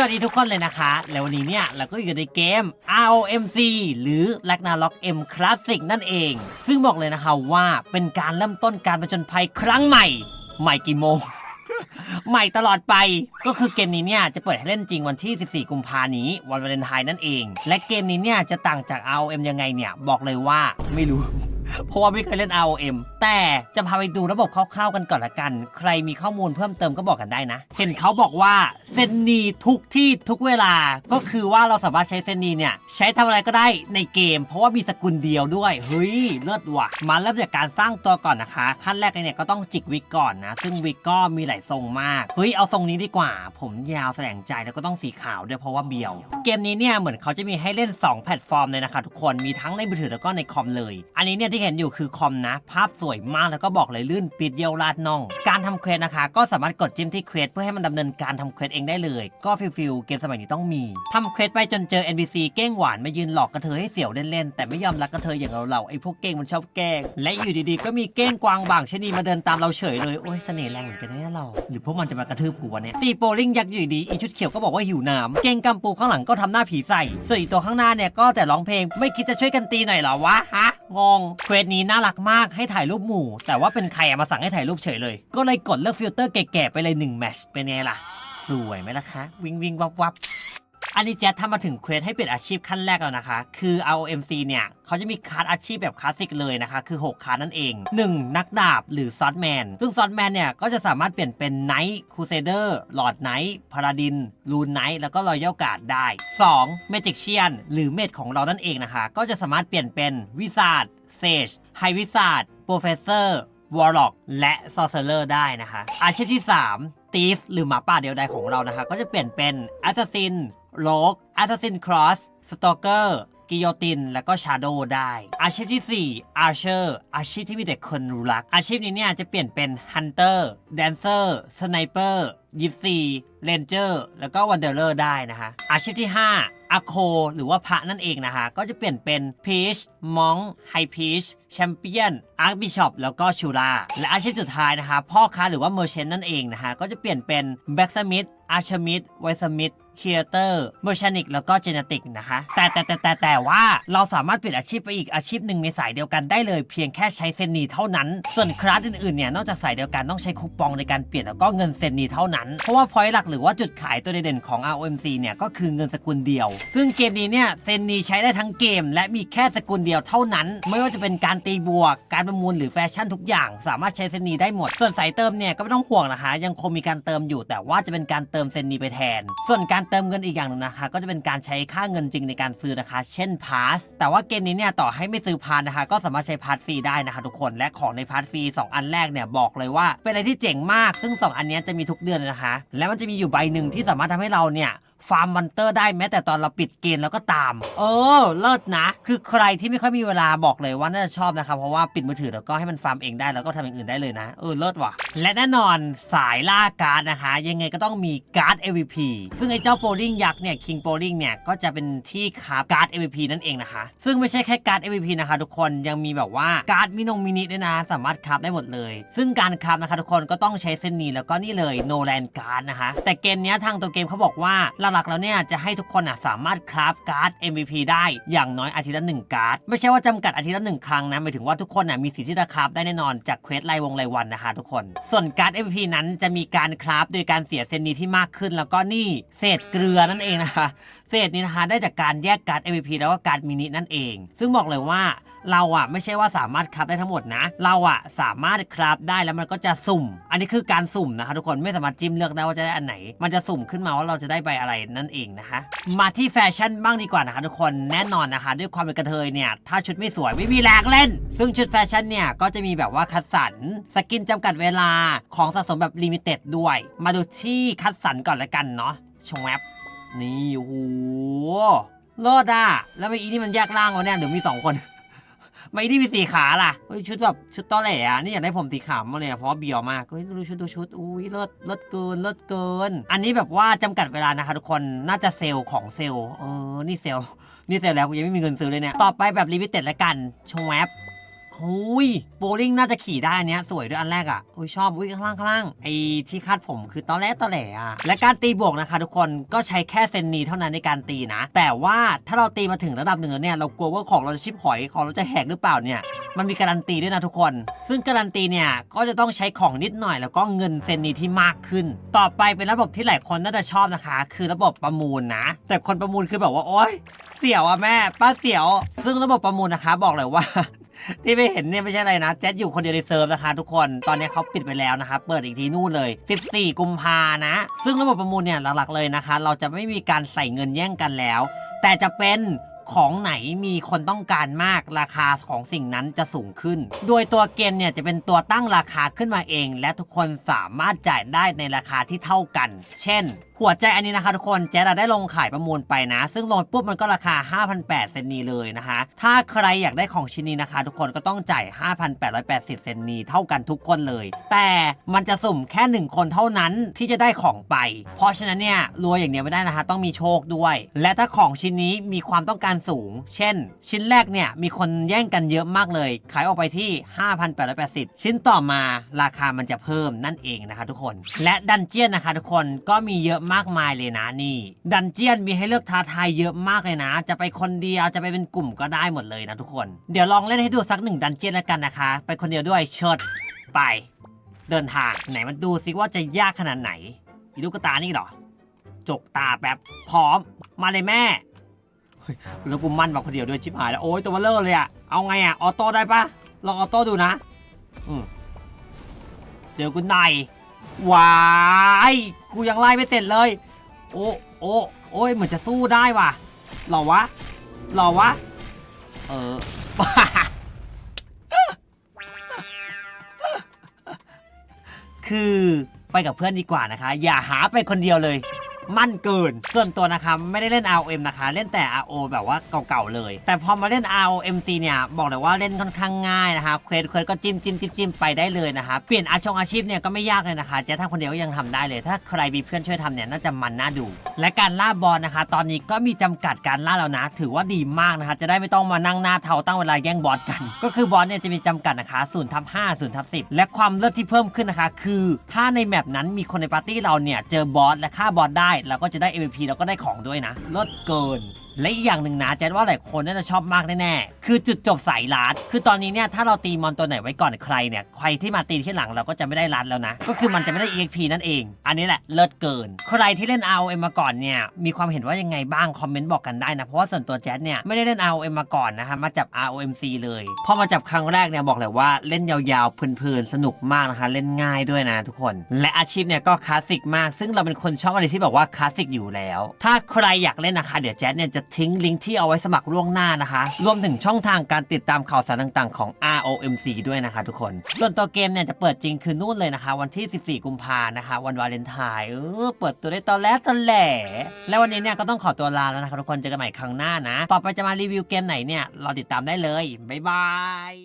สวัสดีทุกคนเลยนะคะ แล้ววันนี้เนี่ย เราก็อยู่ในเกม ROMC หรือ Ragnarok M Classic นั่นเอง ซึ่งบอกเลยนะคะว่าเป็นการเริ่มต้นการประจนภัยครั้งใหม่ ใหม่กี่โมง ใหม่ตลอดไป ก็คือเกมนี้เนี่ย จะเปิดให้เล่นจริงวันที่ 14 กุมภานี้ วันวาเลนไทน์นั่นเอง และเกมนี้เนี่ย จะต่างจาก ROM ยังไงเนี่ย บอกเลยว่าไม่รู้ เพราะว่าไม่เคยเล่น ROM แต่จะพาไปดูระบบคร่าวๆกันก่อนละกัน ใครมีข้อมูลเพิ่มเติมก็บอกกันได้นะ เห็นเขาบอกว่าเซนนีทุกที่ทุกเวลา ก็คือว่าเราสามารถใช้เซนนีเนี่ยใช้ทำอะไรก็ได้ในเกม เพราะว่ามีสกุลเดียวด้วย เฮ้ยเลิศว่ะมาเริ่มจากการสร้างตัวก่อนนะคะ ขั้นแรกเนี่ยก็ต้องจิกวิกก่อนนะ ซึ่งวิกก็มีหลายทรงมาก เฮ้ยเอาทรงนี้ดีกว่า ผมยาวแสลงใจแล้วก็ต้องสีขาวด้วยเพราะว่าเบียว เกมนี้เนี่ยเหมือนเขาจะมีให้เล่น 2 แพลตฟอร์มเลยนะคะทุกคนมีทั้งในมือถือแล้วก็ในคอมเลย อันนี้เนี่ยที่เห็น็นอยู่คือคอมนะ ภาพสวยมากแล้วก็บอกเลยลื่นปิดเดียวลาดน่อง การทำเควสนะคะ ก็สามารถกดจิ้มที่เควสเพื่อให้มันดำเนินการทำเควสเองได้เลย ก็ฟิลฟิลเกมสมัยนี้ต้องมีทำเควสไปจนเจอ NPC เก้งหวานมายืนหลอกกระเทยให้เสียวเล่นๆแต่ไม่ยอมรักกระเทยอย่างเราเราๆไอ้พวกเก้งมันชอบแกล้งและอยู่ดีๆก็มีเก้งกวางบางชนีมาเดินตามเราเฉยเลยโอ้ยเสน่ห์แรงเหมือนกันนะเรา หรือพวกมันจะมากระทืบกูวะเนี่ยตีโปลิงยักษ์อยู่ดีอีชุดเขียวก็บอกว่าหิวน้ำเก้งกำปูข้างหลังก็ทำหน้าผีใส่ส่วนอีตัวข้างหน้าเนี่ยก็แต่ร้องเพลงไม่คิดจะช่วยกันตีหน่อยเหรอวะฮะ งงเควสนี้น่ารักมากให้ถ่ายรูปหมู่ แต่ว่าเป็นใครมาสั่งให้ถ่ายรูปเฉยเลย ก็เลยกดเลือกฟิลเตอร์แก่ๆไปเลย1แมชเป็นไงล่ะ สวยไหมล่ะคะ วิงวิงวับวับ อันนี้แจ๊ดทำมาถึงเควสให้เปลี่ยนอาชีพขั้นแรกแล้วนะคะ คือ ROMC เนี่ยเขาจะมีคาร์ดอาชีพแบบคลาสสิกเลยนะคะ คือ 6คาร์ดนั่นเอง 1. นักดาบหรือซอดแมน ซึ่งซอดแมนเนี่ยก็จะสามารถเปลี่ยนเป็นไนท์คูเซเดอร์ลอร์ดไนท์พาราดินลูนไนท์แล้วก็รอยัลการ์ดได้ 2. เมจิกเชียนหรือเมดของเรานั่นเองนะคะ ก็จะสามารถเปลี่ยนเป็นวิซาร์ดเซจไฮวิซาร์ดโปรเฟสเซอร์วอร์ล็อกและซอ r เซอร์ได้นะคะ อาชีพที่ 3ตีฟหรือหมาป่าเดียวดายของเรานะคะ ก็จะเปลี่ยนเป็นแอสซัสซิน โลกแอสซัสซินครอสสตอเกอร์กิโยติน แล้วก็ชาโดได้ อาชีพที่ 4 อาร์เชอร์อาชีพที่มีแต่คนรู้รัก อาชีพนี้เนี่ยจะเปลี่ยนเป็นฮันเตอร์แดนเซอร์สไนเปอร์ยิปซีเรนเจอร์แล้วก็วันเดอร์เลอร์ได้นะคะอาชีพที่ 5อาโค หรือว่าพระนั่นเองนะคะ ก็จะเปลี่ยนเป็นพีชมองไฮพีชแชมเปี้ยนอาร์บิชอปแล้วก็ชูราและอาชีพสุดท้ายนะคะ พ่อค้าหรือว่าเมอร์เชนนั่นเองนะคะ ก็จะเปลี่ยนเป็นแบ็กสมิธอาร์ชมิธไวสมิธ ครีเอเตอร์มชานิกแล้วก็เจเนติกนะคะ แต่แต่แต่แต่แต่ว่าเราสามารถเปลี่ยนอาชีพไปอีกอาชีพหนึ่งในสายเดียวกันได้เลยเพียงแค่ใช้เซนนีเท่านั้น ส่วนคลาสอื่นๆเนี่ยนอกจากสายเดียวกันต้องใช้คูปองในการเปลี่ยนแล้วก็เงินเซนนีเท่านั้น เพราะว่าพอยต์หลักหรือว่าจุดขายตัวเด่นๆของ ROMC เนี่ยก็คือเงินสกุลเดียว ซึ่งเกมนี้เนี่ยเซนนีใช้ได้ทั้งเกม และมีแค่สกุลเดียวเท่านั้น ไม่ว่าจะเป็นการตีบวก การประมูลหรือแฟชั่นทุกอย่าง สามารถใช้เซนนีได้หมด ส่วนสายเติมเนี่ยก็ไม่ต้องห่วงนะคะยังคงมีการเติมอยู่ แต่ว่าจะเป็นการเติมเซนนีไปแทน ส่วนการเติมเงินอีกอย่างหนึงนะคะ ก็จะเป็นการใช้ค่าเงินจริงในการซื้อนะคะ เช่นพาสแต่ว่าเกมนี้เนี่ยต่อให้ไม่ซื้อพาสนะคะ ก็สามารถใช้พาสฟรีได้นะคะ ทุกคนและของในพาสฟรีสองอันแรกเนี่ยบอกเลยว่า เป็นอะไรที่เจ๋งมาก ซึ่งสองอันนี้จะมีทุกเดือนนะคะ และมันจะมีอยู่ใบหนึ่งที่สามารถทำให้เราเนี่ย ฟาร์มมอนเตอร์ได้แม้แต่ตอนเราปิดเกมแล้วก็ตาม เออ เลิศนะ คือใครที่ไม่ค่อยมีเวลาบอกเลยว่าน่าจะชอบนะครับ เพราะว่าปิดมือถือแล้วก็ให้มันฟาร์มเองได้แล้วก็ทำอย่างอื่นได้เลยนะ เออ เลิศว่ะ และแน่นอนสายล่าการ์ดนะคะ ยังไงก็ต้องมีการ์ด AVP ซึ่งไอ้เจ้าโปลิงยักษ์เนี่ยคิงโปลิงเนี่ยก็จะเป็นที่คาการ์ด AVP นั่นเองนะคะ ซึ่งไม่ใช่แค่การ์ด AVP นะคะ ทุกคนยังมีแบบว่าการ์ดมินงมินิด้วยนะ สามารถคราฟได้หมดเลย ซึ่งการคราฟนะคะทุกคนก็ต้องใช้เส้นนี้แล้วก็นี่เลยโนแลนการ์ดนะคะ แต่เกมนี้ทางตัวเกมเขาบอกว่าหลักๆแล้วเนี่ยจะให้ทุกคนอะสามารถคราฟการ์ด MVP ได้อย่างน้อยอาทิตย์ละหนึ่งการ์ดไม่ใช่ว่าจำกัดอาทิตย์ละหนึ่งครั้งนะหมายถึงว่าทุกคนอะมีสิทธิ์ที่จะคราฟได้แน่นอนจากเควสรายวงรายวันนะคะทุกคน ส่วนการ์ด MVP นั้นจะมีการคราฟโดยการเสียเซนนีที่มากขึ้น แล้วก็นี่เศษเกลือนั่นเองนะคะเศษนี้นะคะได้จากการแยกการ์ด MVP แล้วก็การ์ดมินินั่นเอง ซึ่งบอกเลยว่า เราอะไม่ใช่ว่าสามารถคราฟได้ทั้งหมดนะ เราอะสามารถคราฟได้แล้วมันก็จะสุ่ม อันนี้คือการสุ่มนะคะทุกคนไม่สามารถจิ้มเลือกได้ว่าจะได้อันไหน มันจะสุ่มขึ้นมาว่าเราจะได้ใบอะไรนั่นเองนะคะ มาที่แฟชั่นบ้างดีกว่านะคะทุกคนแน่นอนนะคะ ด้วยความเป็นกระเทยเนี่ยถ้าชุดไม่สวยไม่มีแรงเล่น ซึ่งชุดแฟชั่นเนี่ยก็จะมีแบบว่าคัดสรรสกินจำกัดเวลาของสะสมแบบลิมิเต็ดด้วย มาดูที่คัดสรรก่อนละกันเนาะชงแวบนี่โอ้โหเลิศอะแล้วไอ้อีนี่มันแยกร่างวะเนี่ยหรือมีสองคน ไม่ได้มีสีขาล่ะเฮ้ยชุดแบบชุดตอแหลอะนี่อยากได้ผมสีขาวมาเลยอะเพราะเบียวมากเฮ้ยดูชุดดูชุดอุ้ยเลิศเลิศเกินเลิศเกิน อันนี้แบบว่าจำกัดเวลานะคะทุกคนน่าจะเซลล์ของเซลล์เออนี่เซลล์นี่เซลล์แล้วกูยังไม่มีเงินซื้อเลยเนี่ยต่อไปแบบลิมิเต็ดละกันชงแวบ หุยโบลิ่งน่าจะขี่ได้อันเนี้ยสวยด้วยอันแรกอะอุ้ยชอบอุ้ยข้างล่างข้างล่างไอ้ที่คาดผมคือตอนแรกตอนแหลอะและการตีบวกนะคะ ทุกคนก็ใช้แค่เซนนีเท่านั้นในการตีนะ แต่ว่าถ้าเราตีมาถึงระดับหนึ่งแล้วเนี่ยเรากลัวว่าของเราจะชิบหอยของเราจะแหกหรือเปล่าเนี่ยมันมีการันตีด้วยนะทุกคน ซึ่งการันตีเนี่ยก็จะต้องใช้ของนิดหน่อย แล้วก็เงินเซนนีที่มากขึ้น ต่อไปเป็นระบบที่หลายคนน่าจะชอบนะคะ คือระบบประมูลนะ แต่คนประมูลคือแบบว่าโอ๊ยเสียวอะแม่ ป้าเสียว ซึ่งระบบประมูลนะคะ บอกเลยว่า ที่ไม่เห็นเนี่ยไม่ใช่อะไรนะแจ็ดอยู่คนเดียวในเซิร์ฟนะคะทุกคนตอนนี้เขาปิดไปแล้วนะคะเปิดอีกทีนู่นเลย 14 กุมภานะ ซึ่งระบบประมูลเนี่ยหลักๆเลยนะคะ เราจะไม่มีการใส่เงินแย่งกันแล้ว แต่จะเป็น ของไหนมีคนต้องการมากราคาของสิ่งนั้นจะสูงขึ้น โดยตัวเกมเนี่ยจะเป็นตัวตั้งราคาขึ้นมาเอง และทุกคนสามารถจ่ายได้ในราคาที่เท่ากัน เช่น หัวใจอันนี้นะคะทุกคนแจ๊ดได้ลงขายประมูลไปนะ ซึ่งลงปุ๊บมันก็ราคา 5,800 เซนนีเลยนะคะ ถ้าใครอยากได้ของชิ้นนี้นะคะ ทุกคนก็ต้องจ่าย 5,880 เซนนีเท่ากันทุกคนเลย แต่มันจะสุ่มแค่ 1 คนเท่านั้นที่จะได้ของไป เพราะฉะนั้นเนี่ยรวยอย่างเดียวไม่ได้นะคะ ต้องมีโชคด้วย และถ้าของชิ้นนี้มีความต้องการสูง เช่น ชิ้นแรกเนี่ยมีคนแย่งกันเยอะมากเลย ขายออกไปที่ 5,880 ชิ้นต่อมาราคามันจะเพิ่มนั่นเองนะคะทุกคน และดันเจียนนะคะทุกคนก็มีเยอะมากมายเลยนะนี่ ดันเจียนมีให้เลือกท้าทายเยอะมากเลยนะ จะไปคนเดียวจะไปเป็นกลุ่มก็ได้หมดเลยนะทุกคน เดี๋ยวลองเล่นให้ดูสักหนึ่งดันเจียนแล้วกันนะคะ ไปคนเดียวด้วยเชิดไป เดินทางไหนมาดูซิว่าจะยากขนาดไหนอีลูกตานี่หรอ จกตาแป๊บพร้อม มาเลยแม่ แล้วกูมั่นมาคนเดียวด้วยชิบหายแล้วโอ้ยตัวเบลเลอร์เลยอะเอาไงอะออโต้ได้ปะลองออโต้ดูนะอืมเจอกูหน่อยวายกูยังไล่ไม่เสร็จเลย โอ้โอ้โอ้ยเหมือนจะสู้ได้ว่ะหรอวะหรอวะ เออคือไปกับเพื่อนดีกว่านะคะ อย่าหาไปคนเดียวเลย มั่นเกิน ส่วนตัวนะคะไม่ได้เล่น ROM นะคะ เล่นแต่ RO แบบว่าเก่าๆเลย แต่พอมาเล่น ROMC เนี่ยบอกเลยว่าเล่นค่อนข้างง่ายนะคะเควสเควสก็จิ้มจิ้มจิ้มจิ้มไปได้เลยนะคะเปลี่ยนอาชงอาชีพเนี่ยก็ไม่ยากเลยนะคะเจ๊ทำคนเดียวก็ยังทำได้เลย ถ้าใครมีเพื่อนช่วยทำเนี่ยน่าจะมันน่าดู และการล่าบอลนะคะ ตอนนี้ก็มีจำกัดการล่าแล้วนะ ถือว่าดีมากนะคะ จะได้ไม่ต้องมานั่งหน้าเทาตั้งเวลาแย่งบอลกัน ก็คือบอลเนี่ยจะมีจำกัดนะคะ0ทับ5 0ทับ10และความเลิศที่เพิ่มขึ้นนะคะ คือถ้าในแมปนั้นมีคนในปาร์ตี้เราเนี่ยเจอบอสและฆ่าบอสได้เราก็จะได้ MVP เราก็ได้ของด้วยนะลดเกิน และอีกอย่างหนึ่งนะแจ๊ดว่าหลายคนน่าจะชอบมากแน่ๆคือจุดจบสายลัดคือตอนนี้เนี่ยถ้าเราตีมอนตัวไหนไว้ก่อนใครเนี่ยใครที่มาตีที่หลังเราก็จะไม่ได้รัดแล้วนะ ก็คือมันจะไม่ได้ EXP นั่นเอง อันนี้แหละเลิศเกิน ใครที่เล่น ROM มาก่อนเนี่ยมีความเห็นว่ายังไงบ้างคอมเมนต์บอกกันได้นะเพราะว่าส่วนตัวแจ๊ดเนี่ยไม่ได้เล่น ROM มาก่อนนะคะมาจับ ROMC เลยพอมาจับครั้งแรกเนี่ยบอกเลยว่าเล่นยาวๆเพลินๆสนุกมากนะคะเล่นง่ายด้วยนะทุกคน และอาชีพเนี่ยก็คลาสสิกมาก ซึ่งเราเป็นคนชอบอะไรที่แบบว่าคลาสสิกอยู่แล้ว ถ้าใครอยากเล่นนะคะเดี๋ยวแจ๊ดเนี่ยจะทิ้งลิงก์ที่เอาไว้สมัครล่วงหน้านะคะ รวมถึงช่องทางการติดตามข่าวสารต่างๆ ของ ROMC ด้วยนะคะทุกคน ส่วนตัวเกมเนี่ยจะเปิดจริงคือนู่นเลยนะคะ วันที่ 14 กุมภานะคะ วันวาเลนไทน์เออเปิดตัวได้ตอนแรกตอนแหล่และวันนี้เนี่ยก็ต้องขอตัวลาแล้วนะคะทุกคนเจอกันใหม่ครั้งหน้านะ ต่อไปจะมารีวิวเกมไหนเนี่ยรอติดตามได้เลยบ๊ายบาย